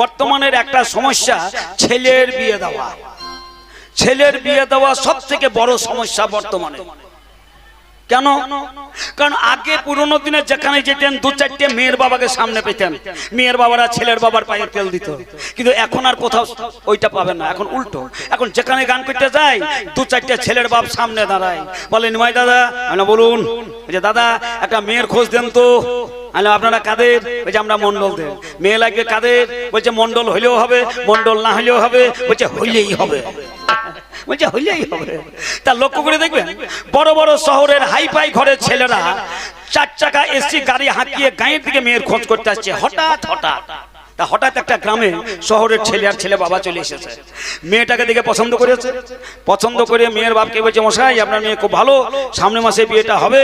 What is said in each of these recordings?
বর্তমানের একটা সমস্যা, ছেলের বিয়ে দেওয়া। ছেলের বিয়ে দেওয়া সব থেকে বড় সমস্যা বর্তমানে। কেন? কারণ আগে পুরোনো দিনে যেখানে যেতেন, দু চারটে মেয়ের বাবাকে সামনে পেতেন। মেয়ের বাবারা ছেলের বাবার পায়ে তেল দিত। কিন্তু এখন আর কোথাও ওইটা পাবেন না। এখন উল্টো। এখন যেখানে গান করতে যায়, দু চারটে ছেলের বাপ সামনে দাঁড়ায়। বলে নিমাই দাদা বলুন। যে, দাদা, একটা মেয়ের খোঁজ দেন তো। আপনারা কাদের? বলছে, আমরা মন্ডল দেন মেয়ে লাগবে কাদের? বলছে মন্ডল হইলেও হবে মন্ডল না হইলেও হবে, বলছে, হইলেই হবে। বলছে, হইলেই হবে। তা লক্ষ্য করে দেখবেন, বড় বড় শহরের হাইফাই ঘরের ছেলেরা চার চাকা এসি গাড়ি হাঁকিয়ে গাঁয়ের দিকে মেয়ের খোঁজ করতে আসছে। হঠাৎ হঠাৎ। তা হঠাৎ একটা গ্রামে শহরের ছেলে আর ছেলে বাবা চলে এসেছে। মেয়েটাকে দেখে পছন্দ করেছে। পছন্দ করে মেয়ের বাপকে বলছে, মশাই, আপনার মেয়ে খুব ভালো। সামনে মাসে বিয়েটা হবে।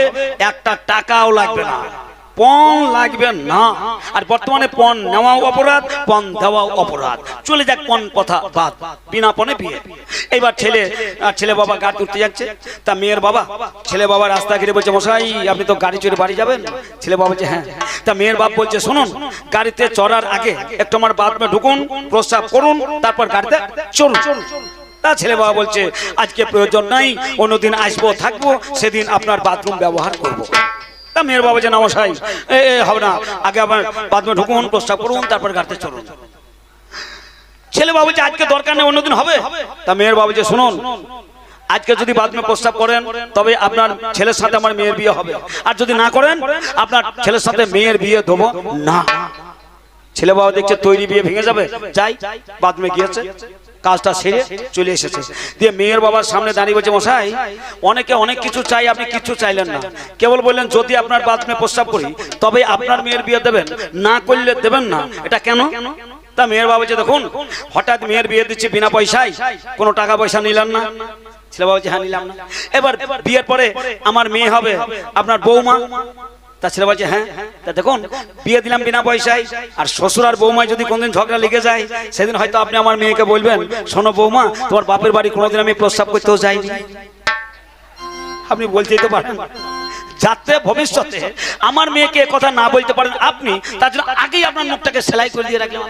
একটা টাকাও লাগবে না। পণ লাগবে না। আর বর্তমানে পণ নেওয়াও অপরাধ, পণ দেওয়াও অপরাধ। চলে যাক পণ কথা বাদ, বিনা পণে বিয়ে। এবার ছেলে আর ছেলে বাবা গাড়ি তুলতে যাচ্ছে। তা মেয়ের বাবা, ছেলে বাবা রাস্তা ঘিরে বলছে, মশাই, আপনি তো গাড়ি চড়ে বাড়ি যাবেন? ছেলে বাবা বলছে হ্যাঁ। তা মেয়ের বাপ বলছে, শুনুন, গাড়িতে চড়ার আগে একটু আমার বাথরুমে ঢুকুন, প্রস্রাব করুন, তারপর গাড়িতে চলুন তা ছেলে বাবা বলছে, আজকে প্রয়োজন নাই, অন্যদিন আসব, থাকব, সেদিন আপনার বাথরুম ব্যবহার করব। তা মেয়ের বাবা যে নমসাই এ এ, হবে না। আগে আবার বাথরুমে ঢুকুন প্রস্তাব করুন তারপর গাড়তে চলুন। ছেলে বাবু যে আজকে দরকার নেই অন্যদিন হবে? তা মেয়ের বাবু যে শুনুন আজকে যদি বাথরুমে প্রস্তাব করেন তবে আপনার ছেলের সাথে আমার মেয়ের বিয়ে হবে। আর যদি না করেন আপনার ছেলের সাথে মেয়ের বিয়ে দেবো না। ছেলে বাবা দেখছে তৈরি বিয়ে ভেঙে যাবে যাই বাথরুমে গিয়েছে কাজটা সেরে চলে এসেছে। দিয়ে মেয়ের বাবার সামনে দাঁড়িয়ে বলছে মশাই অনেকে অনেক কিছু চাই আপনি কিছু চাইলেন না। কেবল বললেন যদি আপনার বাথরুমে প্রস্তাব করি তবে আপনার মেয়ের বিয়ে দেবেন না করলে দেবেন না। এটা কেন? তা মেয়ের বাবা যে দেখুন হঠাৎ মেয়ের বিয়ে দিচ্ছে বিনা পয়সায় কোনো টাকা পয়সা নিলেন না। ছেলে বাবা যে হ্যাঁ নিলাম না। এবার বিয়ের পরে আমার মেয়ে হবে আপনার বৌমা। তা ছেলে বলছে হ্যাঁ তা দেখুন, বিয়ে দিলাম বিনা পয়সায়, আর শ্বশুর আর বৌমায় যদি কোনদিন ঝগড়া লেগে যায়, সেদিন হয়তো আপনি আমার মেয়েকে বলবেন, শোনো বৌমা, তোমার বাপের বাড়ি কোনোদিন আমি প্রস্তাব করতেও যাইনি আপনি বলতেই তো পারেন যাতে ভবিষ্যতে আমার মেয়েকে কথা না বলতে পারেন আপনি, তার জন্য আগেই আপনার মুখটাকে সেলাই করে দিয়ে রাখলাম।